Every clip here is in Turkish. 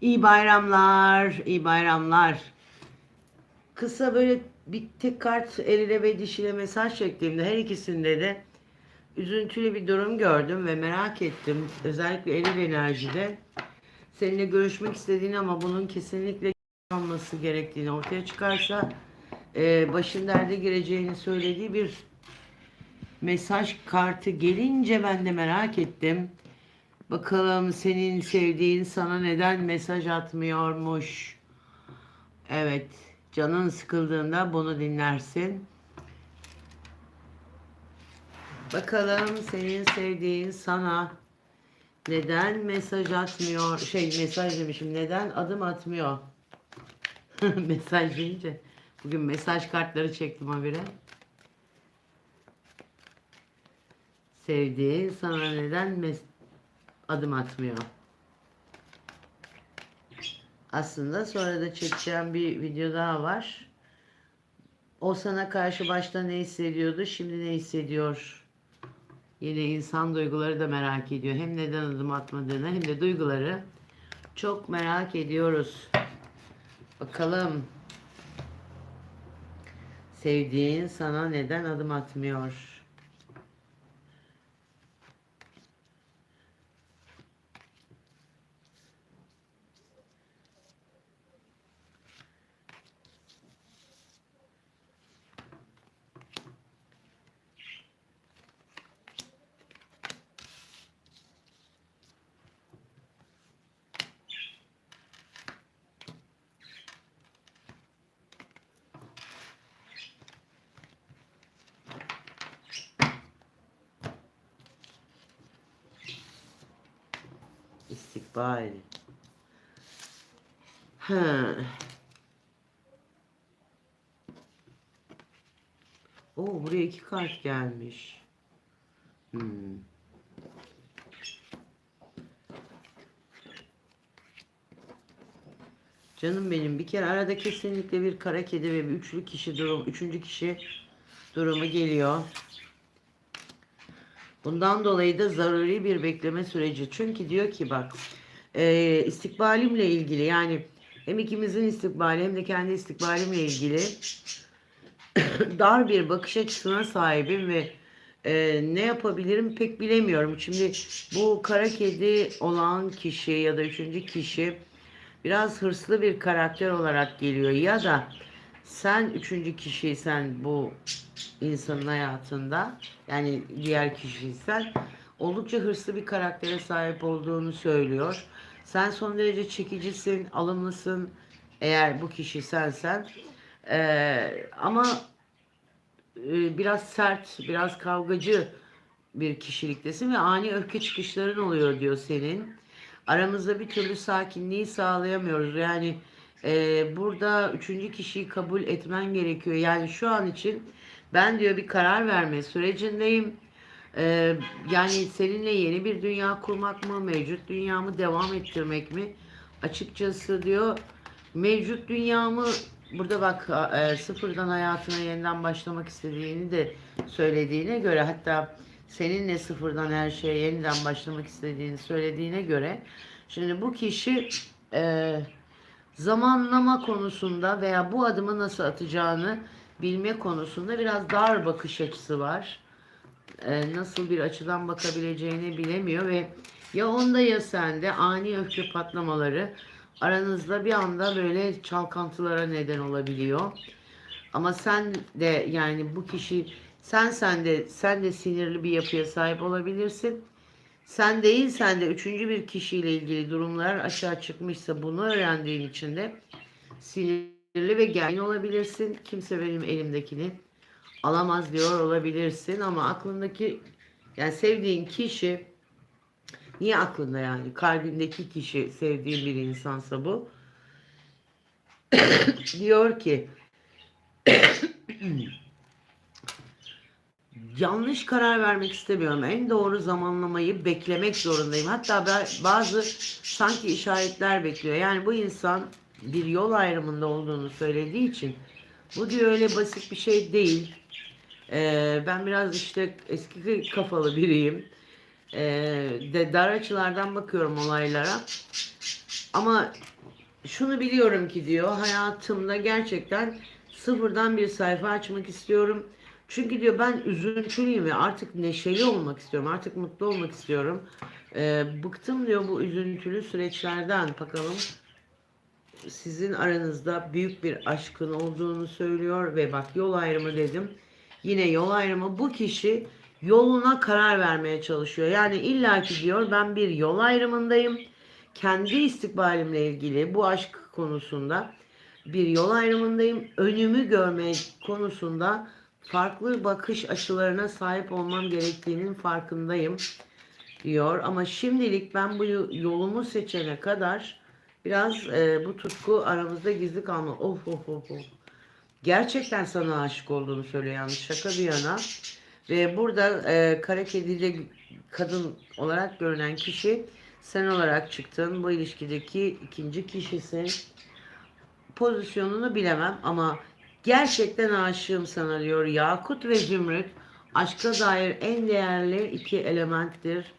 İyi bayramlar, iyi bayramlar. Kısa böyle bir tek kart eline ve dişine mesaj çektiğimde her ikisinde de üzüntülü bir durum gördüm ve merak ettim. Özellikle eril enerjide seninle görüşmek istediğini ama bunun kesinlikle olması gerektiğini ortaya çıkarsa e, başın derde gireceğini söylediği bir mesaj kartı gelince ben de merak ettim. Bakalım senin sevdiğin sana neden mesaj atmıyormuş. Evet, canın sıkıldığında bunu dinlersin. Bakalım senin sevdiğin sana neden mesaj atmıyor? Şey mesaj demişim. Neden adım atmıyor? mesaj deyince bugün mesaj kartları çektim habire. Sevdiğin sana neden mes- adım atmıyor? Aslında sonra da çekeceğim bir video daha var. O sana karşı başta ne hissediyordu, şimdi ne hissediyor? Yine insan duyguları da merak ediyor. Hem neden adım atmadığını hem de duyguları çok merak ediyoruz. Bakalım. Sevdiğin sana neden adım atmıyor? İstikbal. Ha. Oo buraya iki kart gelmiş. Hmm. Canım benim bir kere arada kesinlikle bir kara kedi ve bir üçlü kişi durum, üçüncü kişi durumu geliyor. Bundan dolayı da zaruri bir bekleme süreci. Çünkü diyor ki bak e, istikbalimle ilgili yani hem ikimizin istikbali hem de kendi istikbalimle ilgili dar bir bakış açısına sahibim ve e, ne yapabilirim pek bilemiyorum. Şimdi bu kara kedi olan kişi ya da üçüncü kişi biraz hırslı bir karakter olarak geliyor ya da sen üçüncü kişiysen bu insanın hayatında yani diğer kişiysen oldukça hırslı bir karaktere sahip olduğunu söylüyor. Sen son derece çekicisin, alımlısın eğer bu kişi sensen. Ee, ama e, biraz sert, biraz kavgacı bir kişiliktesin ve ani öfke çıkışların oluyor diyor senin. Aramızda bir türlü sakinliği sağlayamıyoruz. Yani e, burada üçüncü kişiyi kabul etmen gerekiyor. Yani şu an için ben diyor bir karar verme sürecindeyim. E, yani seninle yeni bir dünya kurmak mı, mevcut dünyamı devam ettirmek mi? Açıkçası diyor mevcut dünyamı burada bak e, sıfırdan hayatına yeniden başlamak istediğini de söylediğine göre hatta seninle sıfırdan her şeye yeniden başlamak istediğini söylediğine göre şimdi bu kişi e, zamanlama konusunda veya bu adımı nasıl atacağını bilme konusunda biraz dar bakış açısı var. E, nasıl bir açıdan bakabileceğini bilemiyor ve ya onda ya sende ani öfke patlamaları aranızda bir anda böyle çalkantılara neden olabiliyor. Ama sen de yani bu kişi sen sen de sen de sinirli bir yapıya sahip olabilirsin. Sen değil sen de üçüncü bir kişiyle ilgili durumlar aşağı çıkmışsa bunu öğrendiğin için de sinirli ve gergin olabilirsin. Kimse benim elimdekini alamaz diyor olabilirsin ama aklındaki yani sevdiğin kişi niye aklında yani kalbindeki kişi sevdiğin bir insansa bu diyor ki yanlış karar vermek istemiyorum. En doğru zamanlamayı beklemek zorundayım. Hatta bazı sanki işaretler bekliyor. Yani bu insan bir yol ayrımında olduğunu söylediği için bu diyor öyle basit bir şey değil. Ee, ben biraz işte eski kafalı biriyim. Ee, de dar açılardan bakıyorum olaylara. Ama şunu biliyorum ki diyor hayatımda gerçekten sıfırdan bir sayfa açmak istiyorum. Çünkü diyor ben üzüntülüyüm ve artık neşeli olmak istiyorum. Artık mutlu olmak istiyorum. Ee, bıktım diyor bu üzüntülü süreçlerden. Bakalım sizin aranızda büyük bir aşkın olduğunu söylüyor ve bak yol ayrımı dedim. Yine yol ayrımı bu kişi yoluna karar vermeye çalışıyor. Yani illaki diyor ben bir yol ayrımındayım. Kendi istikbalimle ilgili bu aşk konusunda bir yol ayrımındayım. Önümü görme konusunda farklı bakış açılarına sahip olmam gerektiğinin farkındayım diyor. Ama şimdilik ben bu yolumu seçene kadar biraz e, bu tutku aramızda gizli kalma. Of of of of. Gerçekten sana aşık olduğunu söylüyor yalnız şaka bir yana. Ve burada e, kara kediyle kadın olarak görünen kişi sen olarak çıktın. Bu ilişkideki ikinci kişisin. Pozisyonunu bilemem ama gerçekten aşığım sana diyor. Yakut ve Zümrüt aşka dair en değerli iki elementtir.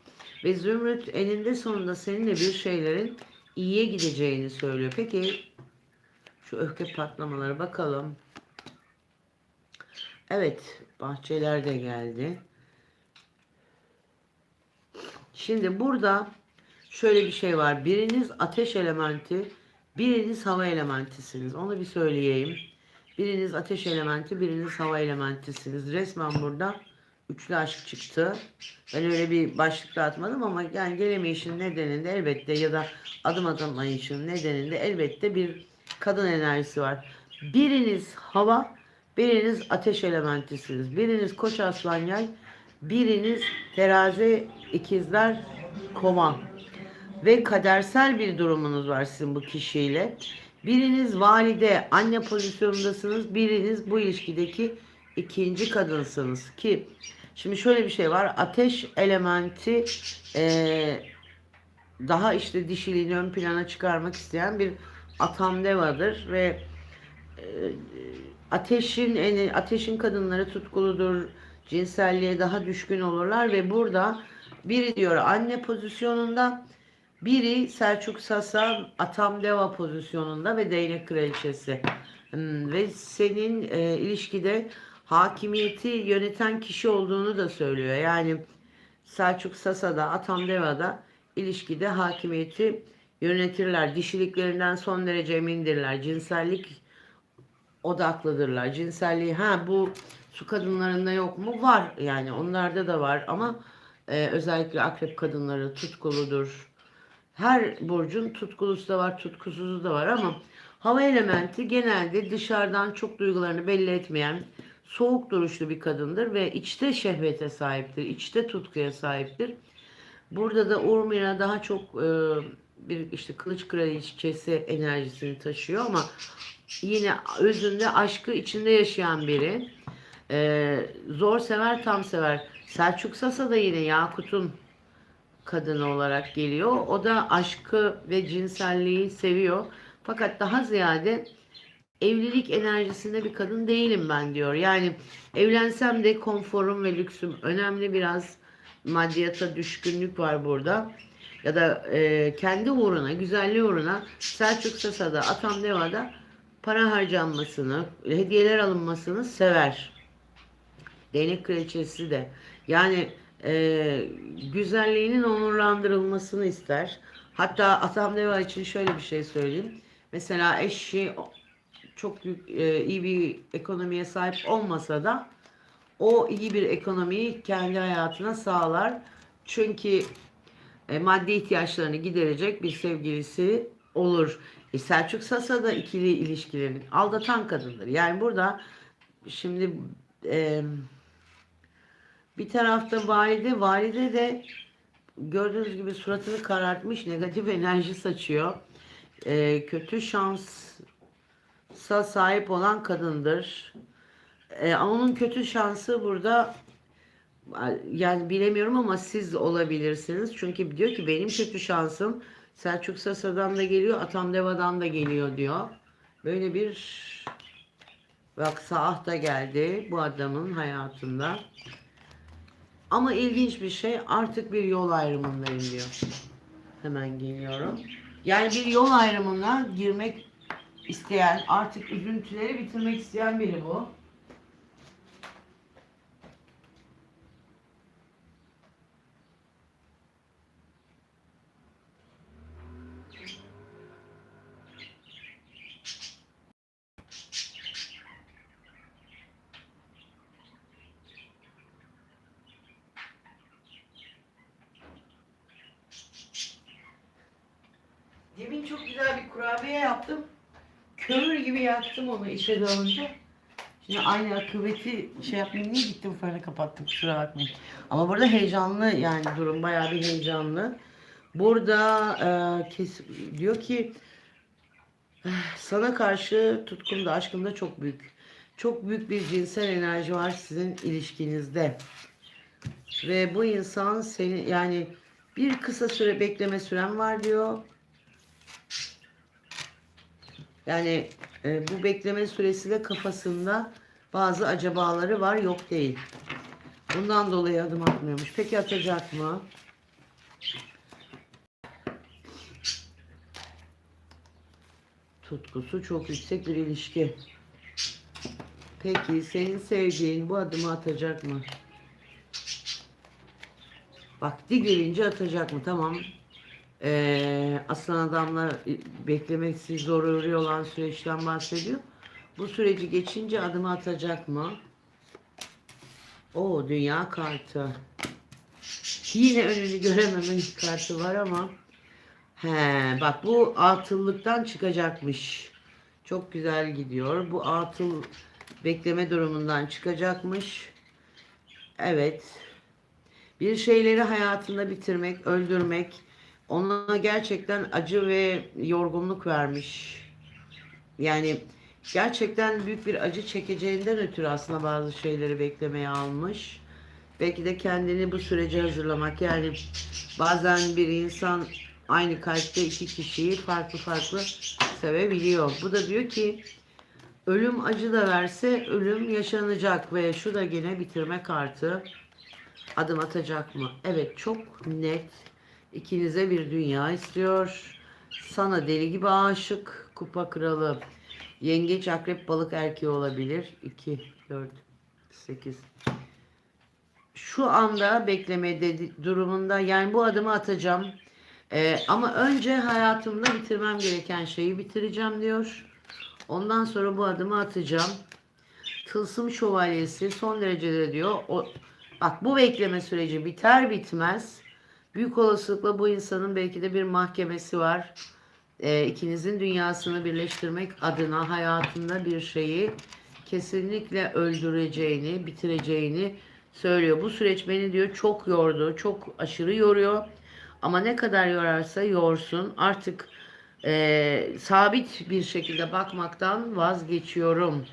Ve Zümrüt eninde sonunda seninle bir şeylerin iyiye gideceğini söylüyor. Peki şu öfke patlamaları bakalım. Evet, bahçeler de geldi. Şimdi burada şöyle bir şey var. Biriniz ateş elementi, biriniz hava elementisiniz. Onu bir söyleyeyim. Biriniz ateş elementi, biriniz hava elementisiniz. Resmen burada üçlü aşk çıktı. Ben öyle bir başlık atmadım ama yani gelemeyişin nedeninde elbette ya da adım atamayışın nedeninde elbette bir kadın enerjisi var. Biriniz hava, biriniz ateş elementisiniz. Biriniz koç aslan yay, biriniz terazi ikizler kova. Ve kadersel bir durumunuz var sizin bu kişiyle. Biriniz valide, anne pozisyonundasınız. Biriniz bu ilişkideki ikinci kadınsınız ki şimdi şöyle bir şey var. Ateş elementi eee daha işte dişiliğini ön plana çıkarmak isteyen bir atam devadır ve e, ateşin en ateşin kadınları tutkuludur, cinselliğe daha düşkün olurlar ve burada biri diyor anne pozisyonunda, biri Selçuk Sasa atam deva pozisyonunda ve değnek kraliçesi. Hmm, Ve senin e, ilişkide hakimiyeti yöneten kişi olduğunu da söylüyor. Yani Selçuk Sasa'da, Atam Deva'da ilişkide hakimiyeti yönetirler. Dişiliklerinden son derece emindirler. Cinsellik odaklıdırlar. Cinselliği ha bu su kadınlarında yok mu? Var yani onlarda da var ama e, özellikle akrep kadınları tutkuludur. Her burcun tutkulusu da var, tutkusuzu da var ama hava elementi genelde dışarıdan çok duygularını belli etmeyen soğuk duruşlu bir kadındır ve içte şehvete sahiptir, içte tutkuya sahiptir. Burada da Urmira daha çok e, bir işte kılıç kraliçesi enerjisini taşıyor ama yine özünde aşkı içinde yaşayan biri. E, zor sever tam sever. Selçuk Sasa da yine Yakut'un kadını olarak geliyor. O da aşkı ve cinselliği seviyor. Fakat daha ziyade evlilik enerjisinde bir kadın değilim ben diyor. Yani evlensem de konforum ve lüksüm önemli biraz maddiyata düşkünlük var burada. Ya da e, kendi uğruna, güzelliği uğruna Selçuk Sasa'da, Atam Deva'da para harcanmasını, hediyeler alınmasını sever. Değnek kraliçesi de. Yani e, güzelliğinin onurlandırılmasını ister. Hatta Atam Deva için şöyle bir şey söyleyeyim. Mesela eşi çok büyük, e, iyi bir ekonomiye sahip olmasa da o iyi bir ekonomiyi kendi hayatına sağlar. Çünkü e, maddi ihtiyaçlarını giderecek bir sevgilisi olur. E, Selçuk Sasa da ikili ilişkilerin aldatan kadındır. Yani burada şimdi e, bir tarafta valide, valide de gördüğünüz gibi suratını karartmış, negatif enerji saçıyor. E, kötü şansa sahip olan kadındır. E, onun kötü şansı burada yani bilemiyorum ama siz olabilirsiniz. Çünkü diyor ki benim kötü şansım Selçuk Sasa'dan da geliyor, Atam Deva'dan da geliyor diyor. Böyle bir bak Saah da geldi bu adamın hayatında. Ama ilginç bir şey artık bir yol ayrımındayım diyor. Hemen geliyorum. Yani bir yol ayrımına girmek isteyen, artık üzüntüleri bitirmek isteyen biri bu. Demin çok güzel bir kurabiye yaptım. Kömür gibi yaktım onu işe dağılınca. Şimdi aynı akıbeti şey yapmayayım diye gittim fırını kapattım kusura bakmayın. Ama burada heyecanlı yani durum bayağı bir heyecanlı. Burada e, kes, diyor ki "Eh, sana karşı tutkumda aşkımda çok büyük. Çok büyük bir cinsel enerji var sizin ilişkinizde. Ve bu insan seni yani bir kısa süre bekleme süren var diyor. Yani e, bu bekleme süresiyle kafasında bazı acabaları var yok değil. Bundan dolayı adım atmıyormuş. Peki atacak mı? Tutkusu çok yüksek bir ilişki. Peki senin sevdiğin bu adımı atacak mı? Vakti gelince atacak mı? Tamam. Ee, aslan adamlar beklemeksi zoruri olan süreçten bahsediyor. Bu süreci geçince adımı atacak mı? O dünya kartı. Yine önünü görememen kartı var ama he bak bu atıllıktan çıkacakmış. Çok güzel gidiyor. Bu atıl bekleme durumundan çıkacakmış. Evet. Bir şeyleri hayatında bitirmek, öldürmek ona gerçekten acı ve yorgunluk vermiş. Yani gerçekten büyük bir acı çekeceğinden ötürü aslında bazı şeyleri beklemeye almış. Belki de kendini bu sürece hazırlamak. Yani bazen bir insan aynı kalpte iki kişiyi farklı farklı sevebiliyor. Bu da diyor ki ölüm acı da verse ölüm yaşanacak ve şu da gene bitirme kartı adım atacak mı? Evet çok net İkinize bir dünya istiyor. Sana deli gibi aşık. Kupa kralı. Yengeç, akrep, balık erkeği olabilir. 2, 4, 8. Şu anda bekleme dedi- durumunda yani bu adımı atacağım. Ee, ama önce hayatımda bitirmem gereken şeyi bitireceğim diyor. Ondan sonra bu adımı atacağım. Tılsım şövalyesi son derecede diyor. O, bak bu bekleme süreci biter bitmez Büyük olasılıkla bu insanın belki de bir mahkemesi var. E, ikinizin dünyasını birleştirmek adına hayatında bir şeyi kesinlikle öldüreceğini, bitireceğini söylüyor. Bu süreç beni diyor çok yordu, çok aşırı yoruyor. Ama ne kadar yorarsa yorsun artık e, sabit bir şekilde bakmaktan vazgeçiyorum.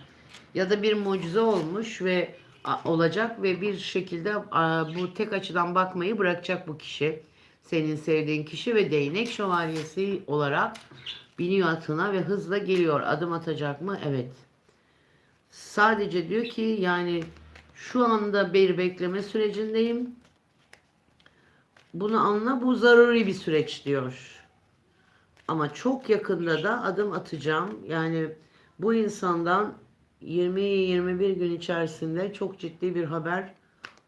Ya da bir mucize olmuş ve olacak ve bir şekilde bu tek açıdan bakmayı bırakacak bu kişi. Senin sevdiğin kişi ve değnek şövalyesi olarak biniyor atına ve hızla geliyor. Adım atacak mı? Evet. Sadece diyor ki yani şu anda bir bekleme sürecindeyim. Bunu anla bu zaruri bir süreç diyor. Ama çok yakında da adım atacağım. Yani bu insandan 20-21 gün içerisinde çok ciddi bir haber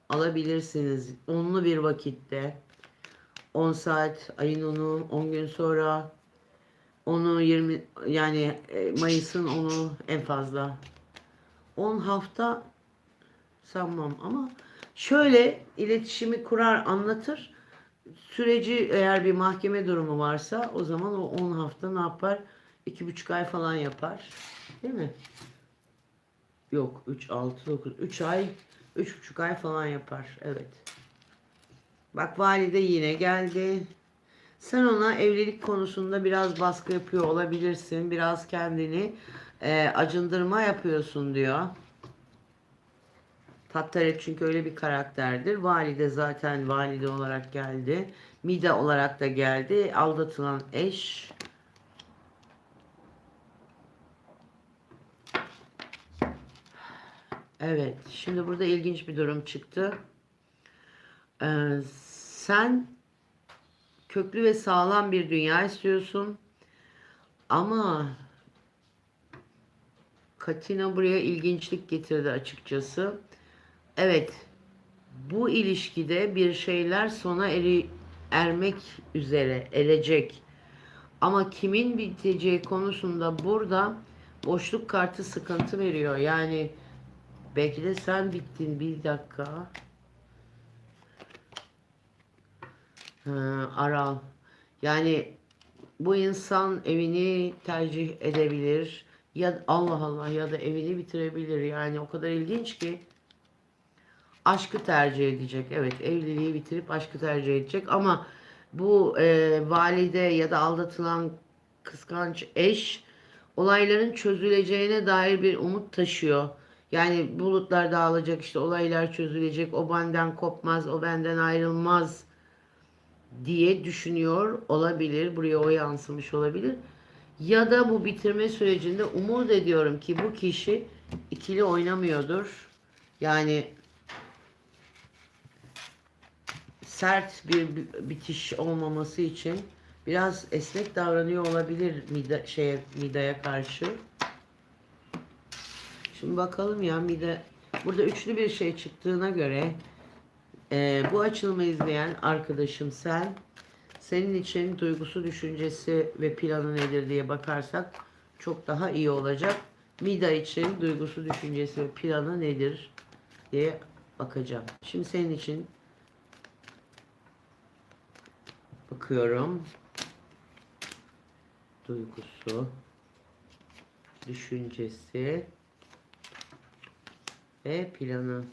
alabilirsiniz. Onlu bir vakitte. 10 saat, ayın 10'u, 10 gün sonra onu 20 yani e, Mayıs'ın onu en fazla 10 hafta sanmam ama şöyle iletişimi kurar anlatır. Süreci eğer bir mahkeme durumu varsa o zaman o 10 hafta ne yapar? 2,5 ay falan yapar. Değil mi? Yok 3, 6, 9, 3 ay, 3,5 ay falan yapar. Evet. Bak valide yine geldi. Sen ona evlilik konusunda biraz baskı yapıyor olabilirsin. Biraz kendini e, acındırma yapıyorsun diyor. Tattaret çünkü öyle bir karakterdir. Valide zaten valide olarak geldi. Mida olarak da geldi. Aldatılan eş Evet, şimdi burada ilginç bir durum çıktı. Ee, sen köklü ve sağlam bir dünya istiyorsun. Ama Katina buraya ilginçlik getirdi açıkçası. Evet, bu ilişkide bir şeyler sona eri, ermek üzere, erecek. Ama kimin biteceği konusunda burada boşluk kartı sıkıntı veriyor. Yani belki de sen bittin bir dakika. Ha, Aral. Yani bu insan evini tercih edebilir. Ya Allah Allah ya da evini bitirebilir. Yani o kadar ilginç ki aşkı tercih edecek. Evet evliliği bitirip aşkı tercih edecek ama bu e, valide ya da aldatılan kıskanç eş olayların çözüleceğine dair bir umut taşıyor. Yani bulutlar dağılacak işte olaylar çözülecek o benden kopmaz o benden ayrılmaz diye düşünüyor olabilir. Buraya o yansımış olabilir. Ya da bu bitirme sürecinde umut ediyorum ki bu kişi ikili oynamıyordur. Yani sert bir bitiş olmaması için biraz esnek davranıyor olabilir Mida, şeye, Mida'ya karşı. Şimdi bakalım ya Mida burada üçlü bir şey çıktığına göre e, bu açılımı izleyen arkadaşım sen senin için duygusu, düşüncesi ve planı nedir diye bakarsak çok daha iyi olacak. Mida için duygusu, düşüncesi ve planı nedir diye bakacağım. Şimdi senin için bakıyorum. Duygusu, düşüncesi ve planı.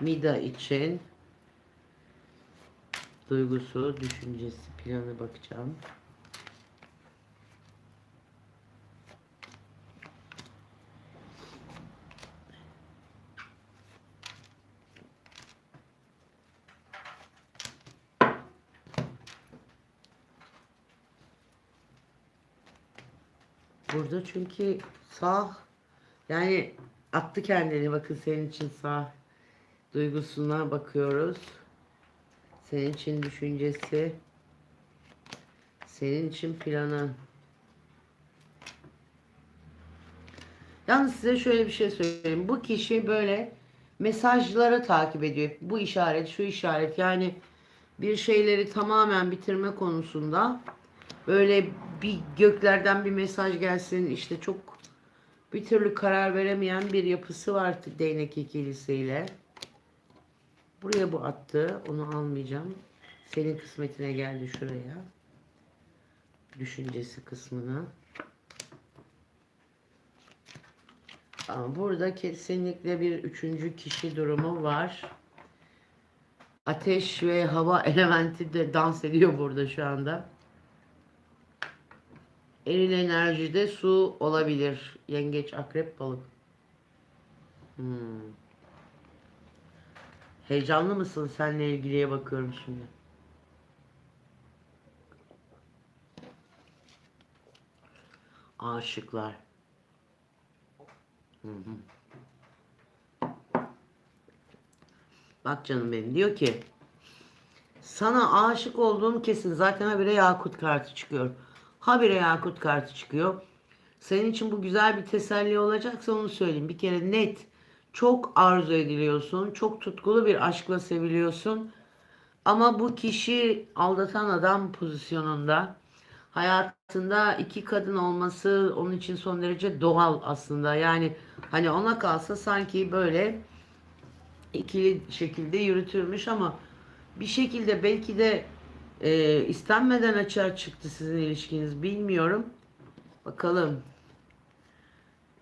Mida için duygusu, düşüncesi, planı bakacağım. Burada çünkü sağ yani attı kendini bakın senin için sağ duygusuna bakıyoruz. Senin için düşüncesi, senin için planı. Yalnız size şöyle bir şey söyleyeyim. Bu kişi böyle mesajları takip ediyor. Bu işaret, şu işaret. Yani bir şeyleri tamamen bitirme konusunda böyle bir göklerden bir mesaj gelsin. işte çok bir türlü karar veremeyen bir yapısı var değnek ikilisiyle. Buraya bu attı. Onu almayacağım. Senin kısmetine geldi şuraya. Düşüncesi kısmına. Ama burada kesinlikle bir üçüncü kişi durumu var. Ateş ve hava elementi de dans ediyor burada şu anda. Eril enerjide su olabilir. Yengeç, akrep, balık. Hmm. Heyecanlı mısın? Seninle ilgiliye bakıyorum şimdi. Aşıklar. Bak canım benim diyor ki sana aşık olduğum kesin. Zaten habire yakut kartı çıkıyor. Habire yakut kartı çıkıyor. Senin için bu güzel bir teselli olacaksa onu söyleyeyim. Bir kere net çok arzu ediliyorsun. Çok tutkulu bir aşkla seviliyorsun. Ama bu kişi aldatan adam pozisyonunda. Hayatında iki kadın olması onun için son derece doğal aslında. Yani hani ona kalsa sanki böyle ikili şekilde yürütülmüş ama bir şekilde belki de e, istenmeden açığa çıktı sizin ilişkiniz bilmiyorum. Bakalım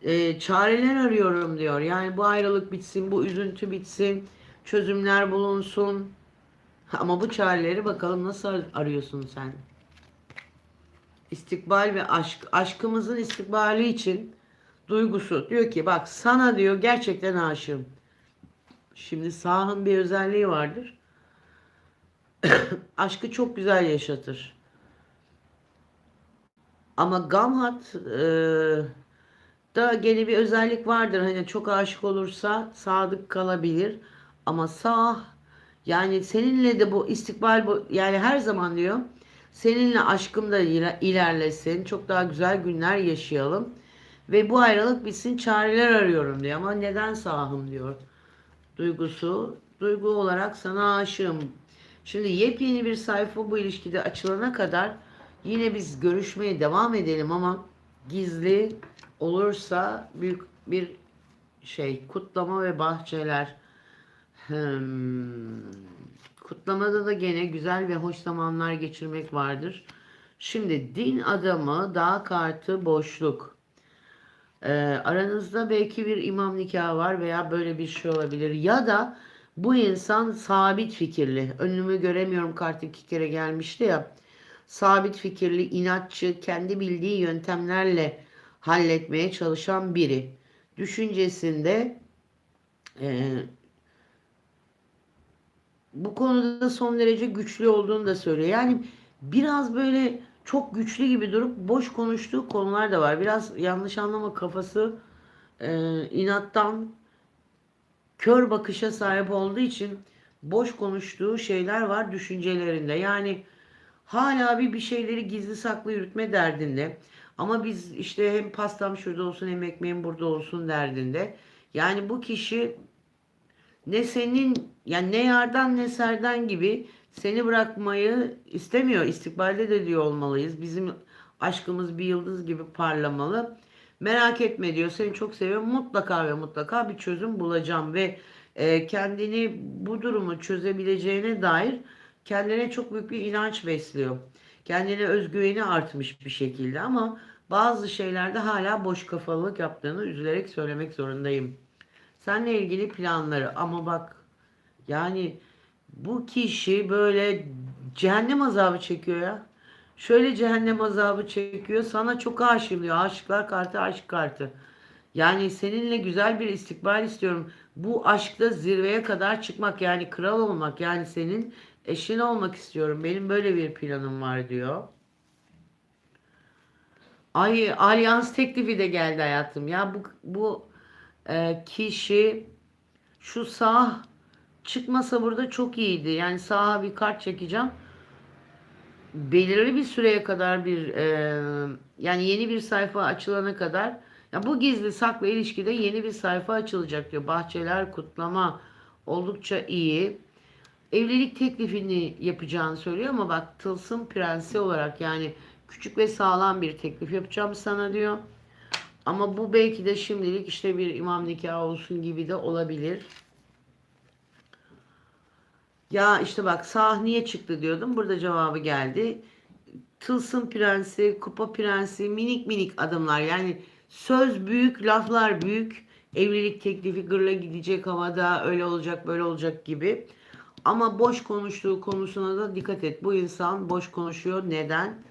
e, çareler arıyorum diyor. Yani bu ayrılık bitsin, bu üzüntü bitsin, çözümler bulunsun. Ama bu çareleri bakalım nasıl arıyorsun sen? İstikbal ve aşk. Aşkımızın istikbali için duygusu. Diyor ki bak sana diyor gerçekten aşığım. Şimdi sahın bir özelliği vardır. Aşkı çok güzel yaşatır. Ama Gamhat e, da gene bir özellik vardır. Hani çok aşık olursa sadık kalabilir. Ama sağ Yani seninle de bu istikbal bu yani her zaman diyor. Seninle aşkım da iler- ilerlesin. Çok daha güzel günler yaşayalım. Ve bu ayrılık bitsin çareler arıyorum diyor. Ama neden sahım diyor. Duygusu. Duygu olarak sana aşığım. Şimdi yepyeni bir sayfa bu ilişkide açılana kadar yine biz görüşmeye devam edelim ama gizli olursa büyük bir şey kutlama ve bahçeler. Hmm. Kutlamada da gene güzel ve hoş zamanlar geçirmek vardır. Şimdi din adamı, dağ kartı, boşluk. Ee, aranızda belki bir imam nikahı var veya böyle bir şey olabilir. Ya da bu insan sabit fikirli. Önümü göremiyorum kart iki kere gelmişti ya. Sabit fikirli, inatçı, kendi bildiği yöntemlerle halletmeye çalışan biri. Düşüncesinde e, bu konuda da son derece güçlü olduğunu da söylüyor. Yani biraz böyle çok güçlü gibi durup boş konuştuğu konular da var. Biraz yanlış anlama kafası e, inattan kör bakışa sahip olduğu için boş konuştuğu şeyler var düşüncelerinde. Yani hala bir bir şeyleri gizli saklı yürütme derdinde. Ama biz işte hem pastam şurada olsun hem ekmeğim burada olsun derdinde. Yani bu kişi ne senin yani ne yardan ne serden gibi seni bırakmayı istemiyor. İstikbalde de diyor olmalıyız. Bizim aşkımız bir yıldız gibi parlamalı. Merak etme diyor. Seni çok seviyorum. Mutlaka ve mutlaka bir çözüm bulacağım ve e, kendini bu durumu çözebileceğine dair kendine çok büyük bir inanç besliyor. Kendine özgüveni artmış bir şekilde ama bazı şeylerde hala boş kafalılık yaptığını üzülerek söylemek zorundayım. Seninle ilgili planları ama bak yani bu kişi böyle cehennem azabı çekiyor ya. Şöyle cehennem azabı çekiyor. Sana çok aşığım diyor. Aşıklar kartı, aşk kartı. Yani seninle güzel bir istikbal istiyorum. Bu aşkta zirveye kadar çıkmak yani kral olmak yani senin eşin olmak istiyorum. Benim böyle bir planım var diyor. Ay alyans teklifi de geldi hayatım. Ya bu bu e, kişi şu sağ çıkmasa burada çok iyiydi. Yani sağa bir kart çekeceğim. Belirli bir süreye kadar bir e, yani yeni bir sayfa açılana kadar ya bu gizli saklı ilişkide yeni bir sayfa açılacak diyor. Bahçeler kutlama oldukça iyi. Evlilik teklifini yapacağını söylüyor ama bak tılsım prensi olarak yani küçük ve sağlam bir teklif yapacağım sana diyor. Ama bu belki de şimdilik işte bir imam nikahı olsun gibi de olabilir. Ya işte bak sah niye çıktı diyordum. Burada cevabı geldi. Tılsım prensi, kupa prensi, minik minik adımlar. Yani söz büyük, laflar büyük. Evlilik teklifi gırla gidecek havada öyle olacak böyle olacak gibi. Ama boş konuştuğu konusuna da dikkat et. Bu insan boş konuşuyor. Neden?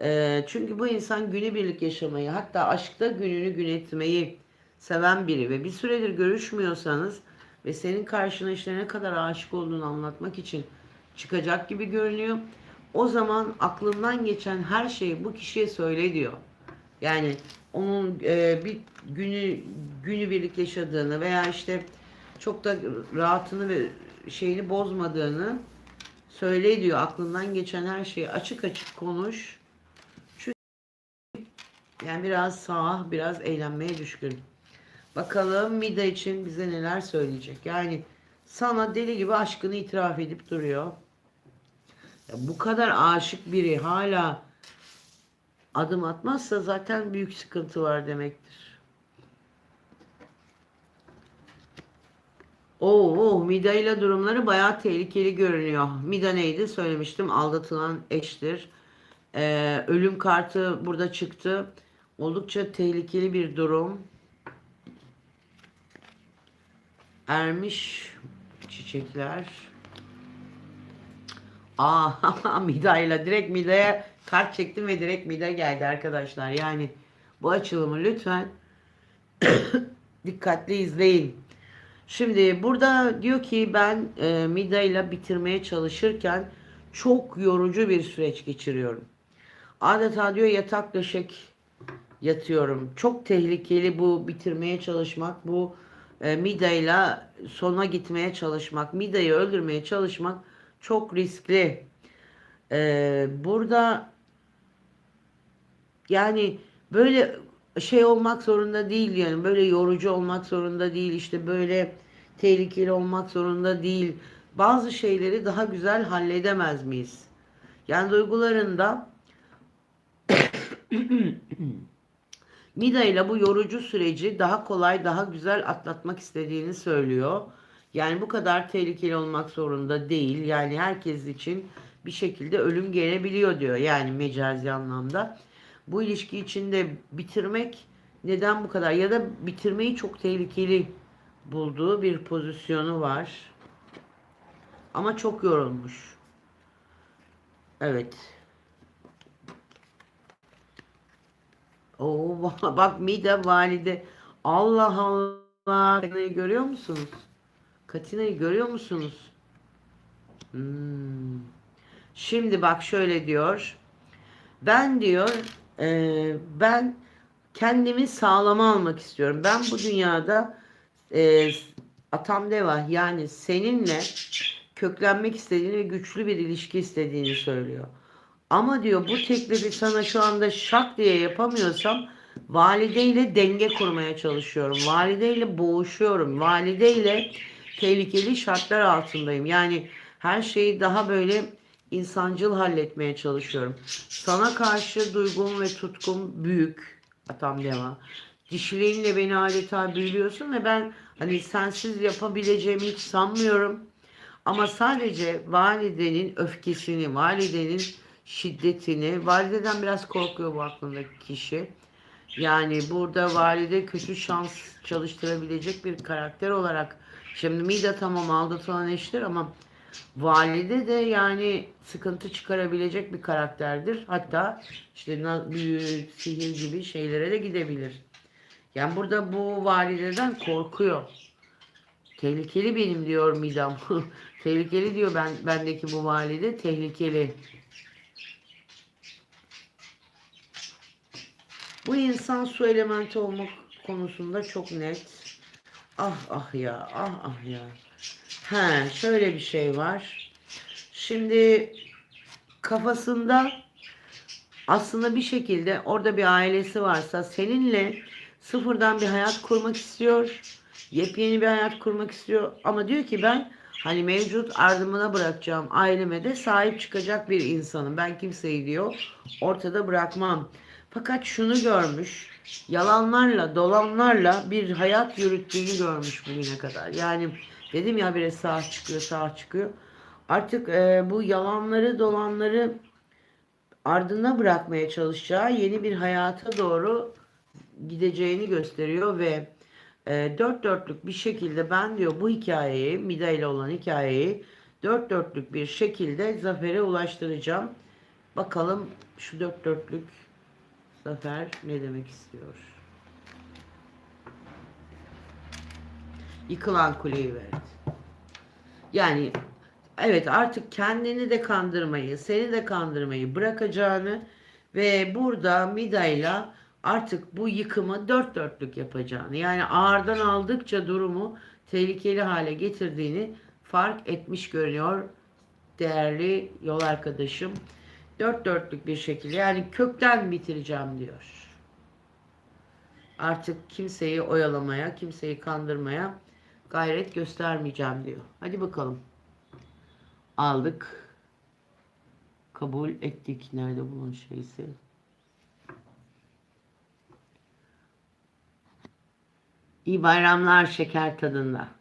Ee, çünkü bu insan günübirlik yaşamayı hatta aşkta gününü gün etmeyi seven biri ve bir süredir görüşmüyorsanız ve senin karşına işte ne kadar aşık olduğunu anlatmak için çıkacak gibi görünüyor. O zaman aklından geçen her şeyi bu kişiye söyle diyor. Yani onun e, bir günü günü birlik yaşadığını veya işte çok da rahatını ve şeyini bozmadığını söyle diyor. Aklından geçen her şeyi açık açık konuş. Çünkü yani biraz sağ, biraz eğlenmeye düşkün. Bakalım Mida için bize neler söyleyecek. Yani sana deli gibi aşkını itiraf edip duruyor. Ya bu kadar aşık biri hala adım atmazsa zaten büyük sıkıntı var demektir. Oo, oh, Mida ile durumları bayağı tehlikeli görünüyor. Mida neydi? Söylemiştim. Aldatılan eştir. Ee, ölüm kartı burada çıktı. Oldukça tehlikeli bir durum. Ermiş çiçekler. Aa Mida'yla direkt Mida'ya kart çektim ve direkt Mida geldi arkadaşlar. Yani bu açılımı lütfen dikkatli izleyin. Şimdi burada diyor ki ben e, Mida ile bitirmeye çalışırken çok yorucu bir süreç geçiriyorum. Adeta diyor yatak döşek yatıyorum. Çok tehlikeli bu bitirmeye çalışmak, bu e, Mida'yla sona gitmeye çalışmak, Mida'yı öldürmeye çalışmak çok riskli. E, burada yani böyle şey olmak zorunda değil yani böyle yorucu olmak zorunda değil işte böyle tehlikeli olmak zorunda değil. Bazı şeyleri daha güzel halledemez miyiz? Yani duygularında Mida ile bu yorucu süreci daha kolay, daha güzel atlatmak istediğini söylüyor. Yani bu kadar tehlikeli olmak zorunda değil. Yani herkes için bir şekilde ölüm gelebiliyor diyor. Yani mecazi anlamda. Bu ilişki içinde bitirmek neden bu kadar ya da bitirmeyi çok tehlikeli bulduğu bir pozisyonu var. Ama çok yorulmuş. Evet. Oo, bak Mida valide. Allah Allah. Katina'yı görüyor musunuz? Katina'yı görüyor musunuz? Hmm. Şimdi bak şöyle diyor. Ben diyor e, ben kendimi sağlama almak istiyorum. Ben bu dünyada e, Atam Deva yani seninle köklenmek istediğini ve güçlü bir ilişki istediğini söylüyor. Ama diyor bu teklifi sana şu anda şak diye yapamıyorsam valideyle denge kurmaya çalışıyorum. Valideyle boğuşuyorum. Valideyle tehlikeli şartlar altındayım. Yani her şeyi daha böyle insancıl halletmeye çalışıyorum. Sana karşı duygum ve tutkum büyük. Atam deva. Dişiliğinle beni adeta büyülüyorsun ve ben hani sensiz yapabileceğimi hiç sanmıyorum. Ama sadece validenin öfkesini, validenin şiddetini, valideden biraz korkuyor bu aklındaki kişi. Yani burada valide kötü şans çalıştırabilecek bir karakter olarak şimdi Mida tamam aldatılan eştir ama valide de yani sıkıntı çıkarabilecek bir karakterdir. Hatta işte büyü, sihir gibi şeylere de gidebilir. Yani burada bu valideden korkuyor. Tehlikeli benim diyor Midam. tehlikeli diyor ben bendeki bu valide tehlikeli. Bu insan su elementi olmak konusunda çok net. Ah ah ya, ah ah ya. He, şöyle bir şey var. Şimdi kafasında aslında bir şekilde orada bir ailesi varsa seninle sıfırdan bir hayat kurmak istiyor. Yepyeni bir hayat kurmak istiyor. Ama diyor ki ben hani mevcut ardımına bırakacağım aileme de sahip çıkacak bir insanım. Ben kimseyi diyor ortada bırakmam. Fakat şunu görmüş. Yalanlarla, dolanlarla bir hayat yürüttüğünü görmüş bugüne kadar. Yani dedim ya biri sağ çıkıyor, sağ çıkıyor. Artık e, bu yalanları, dolanları ardına bırakmaya çalışacağı yeni bir hayata doğru gideceğini gösteriyor ve e, dört dörtlük bir şekilde ben diyor bu hikayeyi, Mida ile olan hikayeyi dört dörtlük bir şekilde zafere ulaştıracağım. Bakalım şu dört dörtlük zafer ne demek istiyor? Yıkılan kuleyi verdi. Yani evet artık kendini de kandırmayı, seni de kandırmayı bırakacağını ve burada Mida'yla artık bu yıkımı dört dörtlük yapacağını yani ağırdan aldıkça durumu tehlikeli hale getirdiğini fark etmiş görünüyor değerli yol arkadaşım. Dört dörtlük bir şekilde yani kökten bitireceğim diyor. Artık kimseyi oyalamaya, kimseyi kandırmaya gayret göstermeyeceğim diyor. Hadi bakalım. Aldık. Kabul ettik. Nerede bunun şeysi? İyi bayramlar şeker tadında.